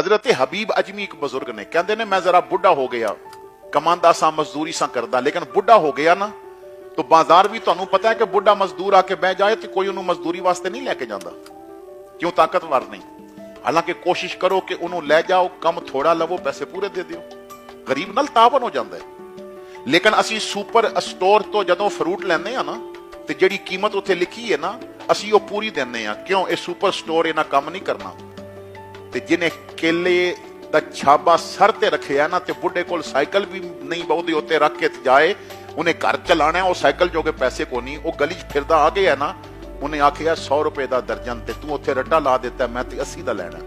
ਹਜ਼ਰਤ ਹਬੀਬ ਅਜਮੀ ਇੱਕ ਬਜ਼ੁਰਗ ਨੇ। ਕਹਿੰਦੇ ਨੇ, ਮੈਂ ਜ਼ਰਾ ਬੁੱਢਾ ਹੋ ਗਿਆ। ਕਮਾਂਦਾ ਸਾਂ, ਮਜ਼ਦੂਰੀ ਸਾਂ ਕਰਦਾ। ਲੇਕਿਨ ਬੁੱਢਾ ਹੋ ਗਿਆ ਨਾ, ਤਾਂ ਬਾਜ਼ਾਰ ਵੀ ਤੁਹਾਨੂੰ ਪਤਾ ਹੈ ਕਿ ਬੁੱਢਾ ਮਜ਼ਦੂਰ ਆ ਕੇ ਬਹਿ ਜਾਏ ਤੇ ਕੋਈ ਉਹਨੂੰ ਮਜ਼ਦੂਰੀ ਵਾਸਤੇ ਨਹੀਂ ਲੈ ਕੇ ਜਾਂਦਾ। ਕਿਉਂ ਤਾਕਤਵਰ ਨਹੀਂ? ਹਾਲਾਂਕਿ ਕੋਸ਼ਿਸ਼ ਕਰੋ ਕਿ ਉਹਨੂੰ ਲੈ ਜਾਓ, ਕੰਮ ਥੋੜਾ ਲਵੋ, ਪੈਸੇ ਪੂਰੇ ਦੇ ਦਿਓ। ਗਰੀਬ ਨਾਲ ਤਾਵਨ ਹੋ ਜਾਂਦਾ ਹੈ। ਲੇਕਿਨ ਅਸੀਂ ਸੁਪਰ ਸਟੋਰ ਤੋਂ ਜਦੋਂ ਫਰੂਟ ਲੈਂਦੇ ਆ ਨਾ, ਤੇ ਜਿਹੜੀ ਕੀਮਤ ਉੱਥੇ ਲਿਖੀ ਹੈ ਨਾ, ਅਸੀਂ ਉਹ ਪੂਰੀ ਦਿੰਦੇ ਆ ਕਿਉਂ? ਇਹ ਸੁਪਰ ਸਟੋਰ ਇਹਨਾਂ ਕੰਮ ਨਹੀਂ ਕਰਨਾ। ਤੇ ਜਿਹਨੇ ਕੇਲੇ ਦਾ ਛਾਬਾ ਸਰ ਤੇ ਰੱਖਿਆ ਨਾ ਤੇ ਬੁੱਢੇ ਕੋਲ ਸਾਈਕਲ ਵੀ ਨਹੀਂ ਬਹੁਤੇ ਉੱਤੇ ਰੱਖ ਕੇ ਜਾਏ, ਉਹਨੇ ਘਰ ਚਲਾਣਾ, ਉਹ ਸਾਈਕਲ ਜੋਗੇ ਪੈਸੇ ਕੋ ਨਹੀਂ, ਉਹ ਗਲੀ 'ਚ ਫਿਰਦਾ, ਆ ਗਿਆ ਨਾ, ਉਹਨੇ ਆਖਿਆ 100 ਰੁਪਏ ਦਾ ਦਰਜਨ ਤੇ ਤੂੰ ਉੱਥੇ ਰੱਟਾ ਲਾ ਦਿੱਤਾ, ਮੈਂ ਤੇ 80 ਦਾ ਲੈਣਾ।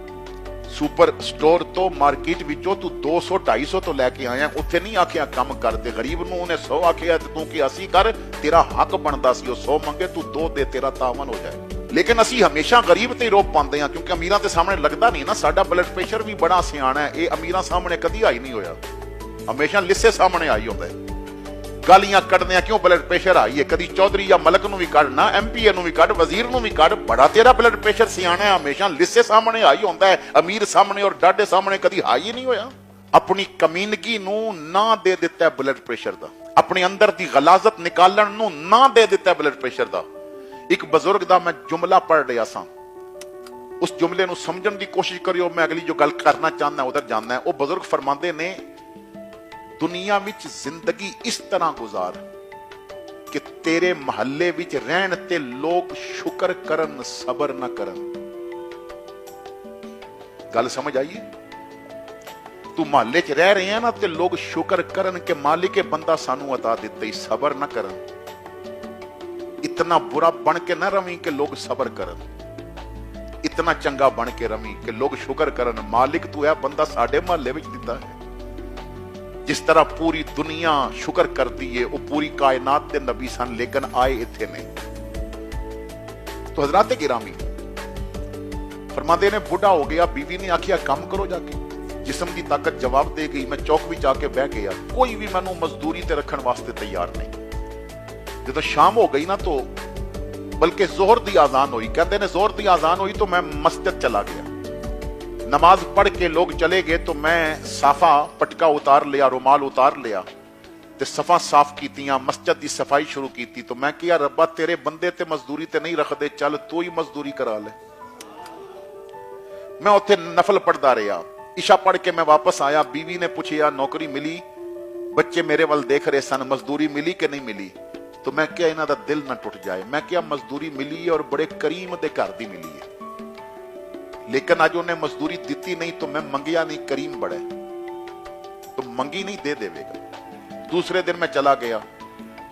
ਸੁਪਰ ਸਟੋਰ ਤੋਂ ਮਾਰਕੀਟ ਵਿੱਚੋਂ ਤੂੰ 200 250 ਤੋਂ ਲੈ ਕੇ ਆਇਆ, ਉੱਥੇ ਨਹੀਂ ਆਖਿਆ ਕੰਮ ਕਰ ਤੇ ਗਰੀਬ ਨੂੰ, ਉਹਨੇ 100 ਆਖਿਆ, ਤੇ ਤੂੰ ਕੀ 80 ਕਰ, ਤੇਰਾ ਹੱਕ ਬਣਦਾ ਸੀ, ਉਹ 100 ਮੰਗੇ, ਤੂੰ 2 ਦੇ, ਤੇਰਾ ਤਾਵਨ ਹੋ ਜਾਏ। ਲੇਕਿਨ ਅਸੀਂ ਹਮੇਸ਼ਾ ਗਰੀਬ ਤੇ ਹੀ ਰੋਪ ਪਾਉਂਦੇ ਹਾਂ, ਕਿਉਂਕਿ ਅਮੀਰਾਂ ਦੇ ਸਾਹਮਣੇ ਲੱਗਦਾ ਨਹੀਂ ਨਾ, ਸਾਡਾ ਬਲੱਡ ਪ੍ਰੈਸ਼ਰ ਵੀ ਬੜਾ ਸਿਆਣਾ ਹੈ, ਇਹ ਅਮੀਰਾਂ ਸਾਹਮਣੇ ਕਦੀ ਆਈ ਨਹੀਂ ਹੋਇਆ। ਹਮੇਸ਼ਾ ਲਿੱਸੇ ਸਾਹਮਣੇ ਆਈ ਹੁੰਦਾ ਹੈ। ਗਾਲੀਆਂ ਕੱਢਦੇ ਆ ਕਿਉਂ ਬਲੱਡ ਪ੍ਰੈਸ਼ਰ ਆਈ ਹੈ? ਕਦੀ ਚੌਧਰੀ ਜਾਂ ਮਲਕ ਨੂੰ ਵੀ ਕੱਢਣਾ ਐਮਪੀਏ ਨੂੰ ਵੀ ਕੱਢ, ਵਜ਼ੀਰ ਨੂੰ ਵੀ ਕੱਢ, ਬੜਾ ਤੇਰਾ ਬਲੱਡ ਪ੍ਰੈਸ਼ਰ ਸਿਆਣਾ ਹੈ, ਹਮੇਸ਼ਾ ਲਿੱਸੇ ਸਾਹਮਣੇ ਆਈ ਹੁੰਦਾ ਹੈ, ਅਮੀਰ ਸਾਹਮਣੇ ਔਰ ਡਾਡੇ ਸਾਹਮਣੇ ਕਦੀ ਹਾਈ ਨਹੀਂ ਹੋਇਆ। ਆਪਣੀ ਕਮੀਨਗੀ ਨੂੰ ਨਾ ਦੇ ਦਿੱਤਾ ਬਲੱਡ ਪ੍ਰੈਸ਼ਰ ਦਾ, ਆਪਣੇ ਅੰਦਰ ਦੀ ਗਲਾਜ਼ਤ ਨਿਕਾਲਣ ਨੂੰ ਨਾ ਦੇ ਦਿੱਤਾ ਬਲੱਡ ਪ੍ਰੈਸ਼ਰ ਦਾ। ਇੱਕ ਬਜ਼ੁਰਗ ਦਾ ਮੈਂ ਜੁਮਲਾ ਪੜ੍ਹ ਰਿਹਾ ਸਾਂ। ਉਸ ਜੁਮਲੇ ਨੂੰ ਸਮਝਣ ਦੀ ਕੋਸ਼ਿਸ਼ ਕਰਿਓ, ਮੈਂ ਅਗਲੀ ਜੋ ਗੱਲ ਕਰਨਾ ਚਾਹੁੰਦਾ, ਉਧਰ ਜਾਣਾ ਹੈ। ਉਹ ਬਜ਼ੁਰਗ ਫਰਮਾਉਂਦੇ ਨੇ, ਦੁਨੀਆ ਵਿੱਚ ਜ਼ਿੰਦਗੀ ਇਸ ਤਰ੍ਹਾਂ ਗੁਜ਼ਾਰ ਕਿ ਤੇਰੇ ਮਹੱਲੇ ਵਿੱਚ ਰਹਿਣ ਤੇ ਲੋਕ ਸ਼ੁਕਰ ਕਰਨ, ਸਬਰ ਨਾ ਕਰਨ। ਗੱਲ ਸਮਝ ਆਈ ਤੂੰ ਮਹੱਲੇ 'ਚ ਰਹਿ ਰਹੇ ਆ ਨਾ ਤੇ ਲੋਕ ਸ਼ੁਕਰ ਕਰਨ ਕਿ ਮਾਲਿਕ ਇਹ ਬੰਦਾ ਸਾਨੂੰ ਅਤਾ ਦਿੱਤਾ ਹੀ ਸਬਰ ਨਾ ਕਰਨ। ਇਤਨਾ ਬੁਰਾ ਬਣ ਕੇ ਨਾ ਰਵੀਂ ਕਿ ਲੋਕ ਸਬਰ ਕਰਨ ਇਤਨਾ ਚੰਗਾ ਬਣ ਕੇ ਰਵੀ ਕਿ ਲੋਕ ਸ਼ੁਕਰ ਕਰਨ ਮਾਲਿਕ ਤੂੰ ਇਹ ਬੰਦਾ ਸਾਡੇ ਮਹੱਲੇ ਵਿੱਚ ਦਿੱਤਾ ਹੈ ਜਿਸ ਤਰ੍ਹਾਂ ਪੂਰੀ ਦੁਨੀਆ ਸ਼ੁਕਰ ਕਰਦੀ ਏ ਉਹ ਪੂਰੀ ਕਾਇਨਾਤ ਤੇ ਨਬੀ ਸਨ ਲੇਕਿਨ ਆਏ ਇੱਥੇ ਨਹੀਂ ਤੋ ਹਜ਼ਰਤ ਗਿਰਾਮੀ ਫਰਮਾਉਂਦੇ ਨੇ ਬੁੱਢਾ ਹੋ ਗਿਆ ਬੀਵੀ ਨੇ ਆਖਿਆ ਕੰਮ ਕਰੋ ਜਾ ਕੇ ਜਿਸਮ ਦੀ ਤਾਕਤ ਜਵਾਬ ਦੇ ਗਈ ਮੈਂ ਚੌਕ ਵਿੱਚ ਆ ਕੇ ਬਹਿ ਗਿਆ ਕੋਈ ਵੀ ਮੈਨੂੰ ਮਜ਼ਦੂਰੀ ਤੇ ਰੱਖਣ ਵਾਸਤੇ ਤਿਆਰ ਨਹੀਂ ਜਦੋਂ ਸ਼ਾਮ ਹੋ ਗਈ ਨਾ ਤੋ ਬਲਕਿ ਜ਼ੋਹਰ ਦੀ ਆਜ਼ਾਨ ਹੋਈ ਕਹਿੰਦੇ ਨੇ ਜ਼ੋਹਰ ਦੀ ਆਜ਼ਾਨ ਹੋਈ तो मैं मस्जिद चला गया नमाज पढ़ के लोग चले गए तो मैं साफा पटका उतार लिया रुमाल उतार लिया ਤੇ ਸਫਾ ਸਾਫ਼ ਕੀਤੀਆਂ ਮਸਜਿਦ ਦੀ ਸਫਾਈ ਸ਼ੁਰੂ ਕੀਤੀ ਤਾਂ ਮੈਂ ਕਿਹਾ ਰੱਬਾ ਤੇਰੇ ਬੰਦੇ ਤੇ ਮਜ਼ਦੂਰੀ ਤੇ ਨਹੀਂ ਰੱਖਦੇ ਚੱਲ ਤੂੰ ਹੀ ਮਜ਼ਦੂਰੀ ਕਰਾ ਲੈ ਮੈਂ ਉੱਥੇ ਨਫਲ ਪੜਦਾ ਰਿਹਾ ਇਸ਼ਾ ਪੜ ਕੇ ਮੈਂ ਵਾਪਸ ਆਇਆ ਬੀਵੀ ਨੇ ਪੁੱਛਿਆ ਨੌਕਰੀ ਮਿਲੀ ਬੱਚੇ ਮੇਰੇ ਵੱਲ ਦੇਖ ਰਹੇ ਸਨ ਮਜ਼ਦੂਰੀ ਮਿਲੀ ਕਿ ਨਹੀਂ ਮਿਲੀ ਤਾਂ ਮੈਂ ਕਿਹਾ ਇਹਨਾਂ ਦਾ ਦਿਲ ਨਾ ਟੁੱਟ ਜਾਏ। ਮੈਂ ਕਿਹਾ ਮਜ਼ਦੂਰੀ ਮਿਲੀ ਹੈ ਔਰ ਬੜੇ ਕਰੀਮ ਦੇ ਘਰ ਦੀ ਮਿਲੀ ਹੈ। ਲੇਕਿਨ ਅੱਜ ਉਹਨੇ ਮਜ਼ਦੂਰੀ ਦਿੱਤੀ ਨਹੀਂ ਤਾਂ ਮੈਂ ਮੰਗਿਆ ਨਹੀਂ, ਕਰੀਮ ਬੜਾ ਹੈ। ਮੰਗੀ ਨਹੀਂ, ਦੇ ਦੇਵੇਗਾ। ਦੂਸਰੇ ਦਿਨ ਮੈਂ ਚਲਾ ਗਿਆ।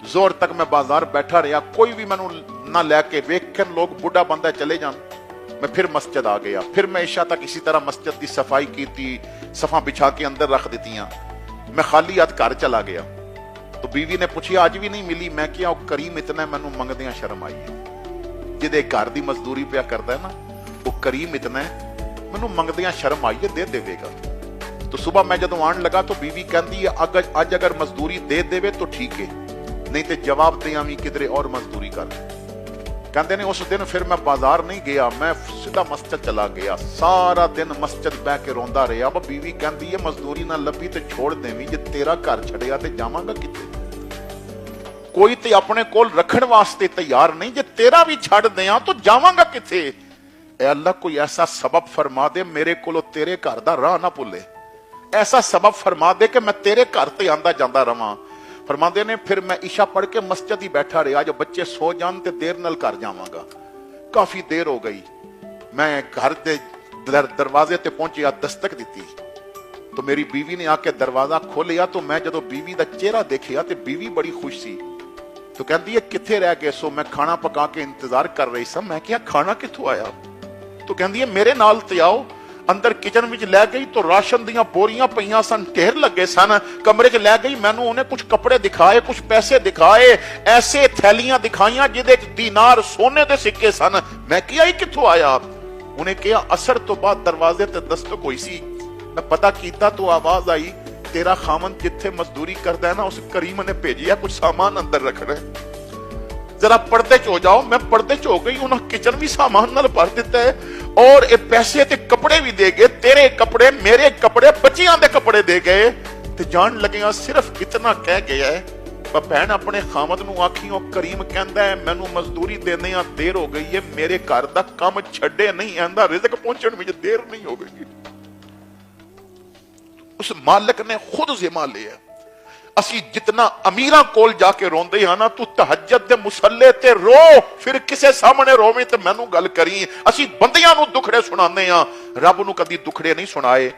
ਜ਼ੋਰ ਤੱਕ ਮੈਂ ਬਾਜ਼ਾਰ ਬੈਠਾ ਰਿਹਾ। ਕੋਈ ਵੀ ਮੈਨੂੰ ਨਾ ਲੈ ਕੇ ਵੇਖਣ, ਲੋਕ ਬੁੱਢਾ ਬੰਦਾ ਚਲੇ ਜਾਣ। ਮੈਂ ਫਿਰ ਮਸਜਿਦ ਆ ਗਿਆ। ਫਿਰ ਮੈਂ ਇਸ਼ਾ ਤੱਕ ਇਸੇ ਤਰ੍ਹਾਂ ਮਸਜਿਦ ਦੀ ਸਫ਼ਾਈ ਕੀਤੀ, ਸਫ਼ਾਂ ਵਿਛਾ ਕੇ ਅੰਦਰ ਰੱਖ ਦਿੱਤੀਆਂ। ਮੈਂ ਖਾਲੀ ਹੱਥ ਘਰ ਚਲਾ ਗਿਆ। ਤਾਂ ਬੀਵੀ ਨੇ ਪੁੱਛਿਆ ਅੱਜ ਵੀ ਨਹੀਂ ਮਿਲੀ ਮੈਂ ਕਿਹਾ ਉਹ ਕਰੀਮ ਇਤਨਾ ਹੈ, ਮੈਨੂੰ ਮੰਗਦਿਆਂ ਸ਼ਰਮ ਆਈ ਹੈ ਜਿਹਦੇ ਘਰ ਦੀ ਮਜ਼ਦੂਰੀ ਪਿਆ ਕਰਦਾ ਹੈ ਨਾ ਉਹ ਕਰੀਮ ਇਤਨਾ ਹੈ, ਮੈਨੂੰ ਮੰਗਦਿਆਂ ਸ਼ਰਮ ਆਈ ਹੈ ਦੇ ਦੇਵੇਗਾ तो सुबह मैं जब आने लगा तो बीवी कहती है अगर आज अगर मजदूरी दे देवे तो ठीक है नहीं तो जवाब दे आवी किधरे और मजदूरी कर ਕਹਿੰਦੇ ਨੇ, ਉਸ ਦਿਨ ਫਿਰ ਮੈਂ ਬਾਜ਼ਾਰ ਨਹੀਂ ਗਿਆ, ਮੈਂ ਸਿੱਧਾ ਮਸਜਿਦ ਚਲਾ ਗਿਆ। ਸਾਰਾ ਦਿਨ ਮਸਜਿਦ ਬਹਿ ਕੇ ਰੋਂਦਾ ਰਿਹਾ। ਬਾ ਬੀਵੀ ਕਹਿੰਦੀ ਹੈ, ਮਜ਼ਦੂਰੀ ਨਾ ਲੱਭੀ ਤੇ ਛੋੜ ਦੇਵੀਂ, ਜੇ ਤੇਰਾ ਘਰ ਛੱਡਿਆ ਤੇ ਜਾਵਾਂਗਾ ਕਿੱਥੇ? ਕੋਈ ਤੇ ਆਪਣੇ ਕੋਲ ਰੱਖਣ ਵਾਸਤੇ ਤਿਆਰ ਨਹੀਂ, ਜੇ ਤੇਰਾ ਵੀ ਛੱਡ ਦਿਆਂ ਤਾਂ ਜਾਵਾਂਗਾ ਕਿੱਥੇ? ਐ ਅੱਲਾ ਕੋਈ ਐਸਾ ਸਬਬ ਫਰਮਾ ਦੇ, ਮੇਰੇ ਕੋਲੋਂ ਤੇਰੇ ਘਰ ਦਾ ਰਾਹ ਨਾ ਭੁੱਲੇ। ਐਸਾ ਸਬਬ ਫਰਮਾ ਦੇ ਕਿ ਮੈਂ ਤੇਰੇ ਘਰ ਤੇ ਆਂਦਾ ਜਾਂਦਾ ਰਵਾਂ। ਫਰਮਾਉਂਦੇ ਨੇ, ਫਿਰ ਮੈਂ ਇਸ਼ਾ ਪੜ ਕੇ ਮਸਜਿਦ ਹੀ ਬੈਠਾ ਰਿਹਾ ਜੋ ਬੱਚੇ ਸੋ ਜਾਣ ਤੇ ਦੇਰ ਨਾਲ ਘਰ ਜਾਵਾਂਗਾ। ਕਾਫੀ ਦੇਰ ਹੋ ਗਈ। ਮੈਂ ਘਰ ਦੇ ਦਰਵਾਜ਼ੇ ਤੇ ਪਹੁੰਚਿਆ, ਦਸਤਕ ਦਿੱਤੀ। ਤਾਂ ਮੇਰੀ ਬੀਵੀ ਨੇ ਆ ਕੇ ਦਰਵਾਜ਼ਾ ਖੋਲਿਆ ਤਾਂ ਮੈਂ ਜਦੋਂ ਬੀਵੀ ਦਾ ਚਿਹਰਾ ਦੇਖਿਆ ਤੇ ਬੀਵੀ ਬੜੀ ਖੁਸ਼ ਸੀ। ਤਾਂ ਕਹਿੰਦੀ ਹੈ, ਕਿੱਥੇ ਰਹਿ ਗਏ ਸੋ? ਮੈਂ ਖਾਣਾ ਪਕਾ ਕੇ ਇੰਤਜ਼ਾਰ ਕਰ ਰਹੀ ਸਾਂ। ਮੈਂ ਕਿਹਾ, ਖਾਣਾ ਕਿੱਥੋਂ ਆਇਆ? ਤਾਂ ਕਹਿੰਦੀ ਹੈ, ਮੇਰੇ ਨਾਲ ਤੇ ਆਓ ਅੰਦਰ ਕਿਚਨ ਵਿੱਚ ਲੈ ਗਈ ਤਾਂ ਰਾਸ਼ਨ ਦੀਆਂ ਬੋਰੀਆਂ ਪਈਆਂ ਸਨ, ਢੇਰ ਲੱਗੇ ਸਨ। ਕਮਰੇ 'ਚ ਲੈ ਗਈ, ਮੈਨੂੰ ਉਹਨੇ ਕੁਝ ਕੱਪੜੇ ਦਿਖਾਏ ਕੁਝ ਪੈਸੇ ਦਿਖਾਏ, ਐਸੇ ਥੈਲੀਆਂ ਦਿਖਾਈਆਂ ਜਿਹਦੇ 'ਚ ਦੀਨਾਰ ਸੋਨੇ ਦੇ ਸਿੱਕੇ ਸਨ। ਮੈਂ ਕਿਹਾ, ਇਹ ਕਿੱਥੋਂ ਆਇਆ ਉਹਨੇ ਕਿਹਾ, ਅਸਰ ਤੋਂ ਬਾਅਦ ਦਰਵਾਜ਼ੇ ਤੇ ਦਸਤਕ ਹੋਈ ਸੀ। ਮੈਂ ਪਤਾ ਕੀਤਾ, ਤਾਂ ਆਵਾਜ਼ ਆਈ, ਤੇਰਾ ਖਾਮਨ ਜਿੱਥੇ ਮਜ਼ਦੂਰੀ ਕਰਦਾ ਹੈ ਨਾ, ਉਸ ਕਰੀਮ ਨੇ ਭੇਜਿਆ ਕੁਝ ਸਾਮਾਨ ਅੰਦਰ ਰੱਖਣਾ ਜਰਾ ਪਰਦੇ ਚ ਹੋ ਜਾਓ, ਮੈਂ ਪਰਦੇ ਚ ਹੋ ਗਈ, ਉਹਨਾਂ ਕਿਚਨ ਵੀ ਸਾਮਾਨ ਨਾਲ ਭਰ ਦਿੱਤਾ ਹੈ। ਔਰ ਇਹ ਪੈਸੇ ਤੇ ਕੱਪੜੇ ਵੀ ਦੇ ਗਏ ਤੇਰੇ ਕੱਪੜੇ ਮੇਰੇ ਕੱਪੜੇ ਬੱਚਿਆਂ ਦੇ ਕੱਪੜੇ ਦੇ ਗਏ। ਤੇ ਜਾਣ ਲੱਗਿਆ ਸਿਰਫ ਇਤਨਾ ਕਹਿ ਗਿਆ ਹੈ, ਪਰ ਭੈਣ ਆਪਣੇ ਖਾਮਦ ਨੂੰ ਆਖੀ ਉਹ ਕਰੀਮ ਕਹਿੰਦਾ ਹੈ ਮੈਨੂੰ ਮਜ਼ਦੂਰੀ ਦੇਣੇ ਆ ਦੇਰ ਹੋ ਗਈ ਹੈ ਮੇਰੇ ਘਰ ਦਾ ਕੰਮ ਛੱਡੇ ਨਹੀਂ ਆਂਦਾ ਰਿਜ਼ਕ ਪਹੁੰਚਣ ਵਿੱਚ ਦੇਰ ਨਹੀਂ ਹੋਵੇਗੀ ਉਸ ਮਾਲਕ ਨੇ ਖੁਦ ਜ਼ਿਮਾ ਲਿਆ। ਅਸੀਂ ਜਿਤਨਾ ਅਮੀਰਾਂ ਕੋਲ ਜਾ ਕੇ ਰੋਂਦੇ ਹਾਂ ਨਾ, ਤੂੰ ਤਹਜਦ ਦੇ ਮੁਸੱਲੇ ਤੇ ਰੋ, ਫਿਰ ਕਿਸੇ ਸਾਹਮਣੇ ਰੋਵੇਂ ਤੇ ਮੈਨੂੰ ਗੱਲ ਕਰੀ। ਅਸੀਂ ਬੰਦਿਆਂ ਨੂੰ ਦੁਖੜੇ ਸੁਣਾਉਂਦੇ ਹਾਂ। ਰੱਬ ਨੂੰ ਕਦੀ ਦੁਖੜੇ ਨਹੀਂ ਸੁਣਾਏ।